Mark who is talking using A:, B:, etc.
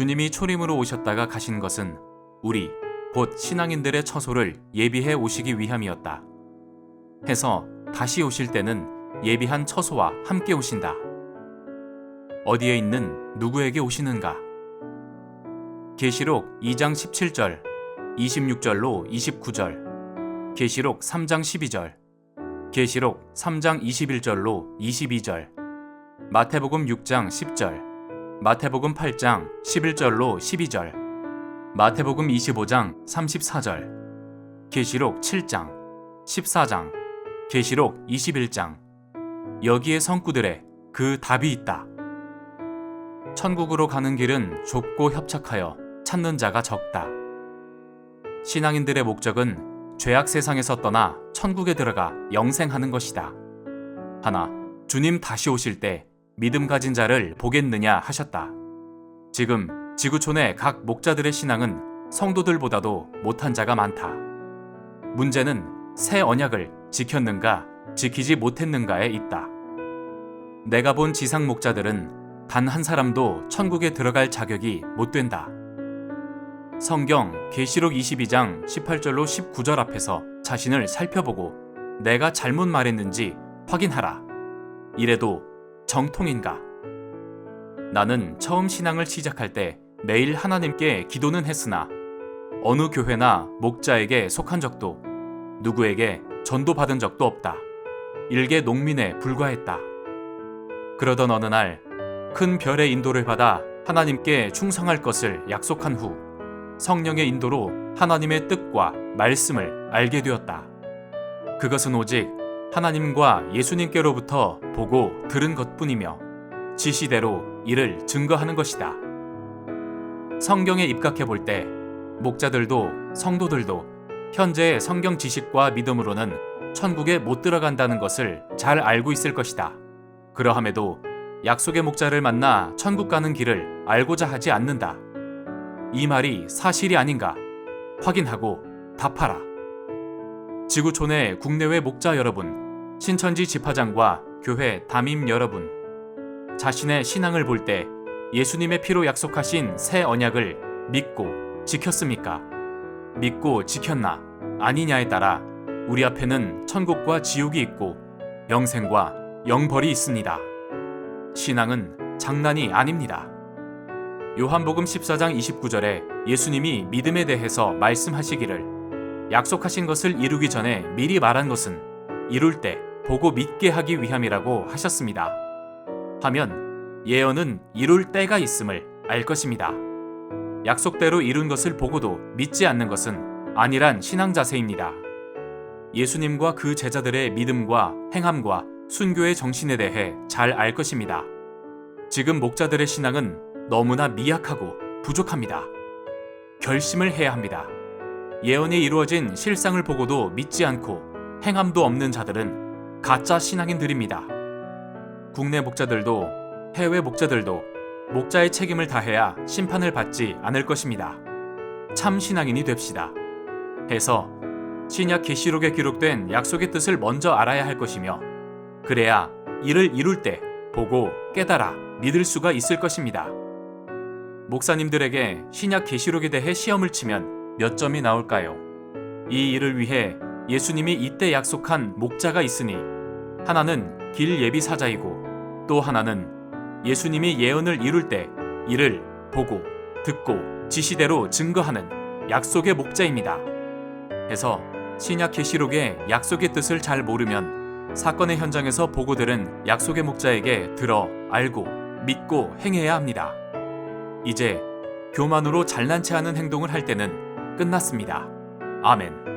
A: 주님이 초림으로 오셨다가 가신 것은 우리 곧 신앙인들의 처소를 예비해 오시기 위함이었다. 해서 다시 오실 때는 예비한 처소와 함께 오신다. 어디에 있는 누구에게 오시는가? 계시록 2장 17절, 26절로 29절, 계시록 3장 12절, 계시록 3장 21절로 22절, 마태복음 6장 10절, 마태복음 8장 11절로 12절, 마태복음 25장 34절, 계시록 7장, 14장, 계시록 21장. 여기에 성구들의 그 답이 있다. 천국으로 가는 길은 좁고 협착하여 찾는 자가 적다. 신앙인들의 목적은 죄악 세상에서 떠나 천국에 들어가 영생하는 것이다. 하나, 주님 다시 오실 때 믿음 가진 자를 보겠느냐 하셨다. 지금 지구촌의 각 목자들의 신앙은 성도들보다도 못한 자가 많다. 문제는 새 언약을 지켰는가 지키지 못했는가에 있다. 내가 본 지상 목자들은 단 한 사람도 천국에 들어갈 자격이 못 된다. 성경 계시록 22장 18절로 19절 앞에서 자신을 살펴보고 내가 잘못 말했는지 확인하라. 이래도 정통인가? 나는 처음 신앙을 시작할 때 매일 하나님께 기도는 했으나 어느 교회나 목자에게 속한 적도 누구에게 전도받은 적도 없다. 일개 농민에 불과했다. 그러던 어느 날 큰 별의 인도를 받아 하나님께 충성할 것을 약속한 후 성령의 인도로 하나님의 뜻과 말씀을 알게 되었다. 그것은 오직 하나님과 예수님께로부터 보고 들은 것뿐이며 지시대로 이를 증거하는 것이다. 성경에 입각해 볼 때 목자들도 성도들도 현재의 성경 지식과 믿음으로는 천국에 못 들어간다는 것을 잘 알고 있을 것이다. 그러함에도 약속의 목자를 만나 천국 가는 길을 알고자 하지 않는다. 이 말이 사실이 아닌가 확인하고 답하라. 지구촌의 국내외 목자 여러분, 신천지 집화장과 교회 담임 여러분, 자신의 신앙을 볼 때 예수님의 피로 약속하신 새 언약을 믿고 지켰습니까? 믿고 지켰나 아니냐에 따라 우리 앞에는 천국과 지옥이 있고 영생과 영벌이 있습니다. 신앙은 장난이 아닙니다. 요한복음 14장 29절에 예수님이 믿음에 대해서 말씀하시기를 약속하신 것을 이루기 전에 미리 말한 것은 이룰 때 보고 믿게 하기 위함이라고 하셨습니다. 하면 예언은 이룰 때가 있음을 알 것입니다. 약속대로 이룬 것을 보고도 믿지 않는 것은 아니란 신앙 자세입니다. 예수님과 그 제자들의 믿음과 행함과 순교의 정신에 대해 잘 알 것입니다. 지금 목자들의 신앙은 너무나 미약하고 부족합니다. 결심을 해야 합니다. 예언이 이루어진 실상을 보고도 믿지 않고 행함도 없는 자들은 가짜 신앙인들입니다. 국내 목자들도 해외 목자들도 목자의 책임을 다해야 심판을 받지 않을 것입니다. 참 신앙인이 됩시다. 해서 신약 계시록에 기록된 약속의 뜻을 먼저 알아야 할 것이며 그래야 이를 이룰 때 보고 깨달아 믿을 수가 있을 것입니다. 목사님들에게 신약 계시록에 대해 시험을 치면 몇 점이 나올까요? 이 일을 위해 예수님이 이때 약속한 목자가 있으니 하나는 길 예비 사자이고 또 하나는 예수님이 예언을 이룰 때 이를 보고 듣고 지시대로 증거하는 약속의 목자입니다. 해서 신약 계시록의 약속의 뜻을 잘 모르면 사건의 현장에서 보고 들은 약속의 목자에게 들어 알고 믿고 행해야 합니다. 이제 교만으로 잘난 체하는 행동을 할 때는 끝났습니다. 아멘.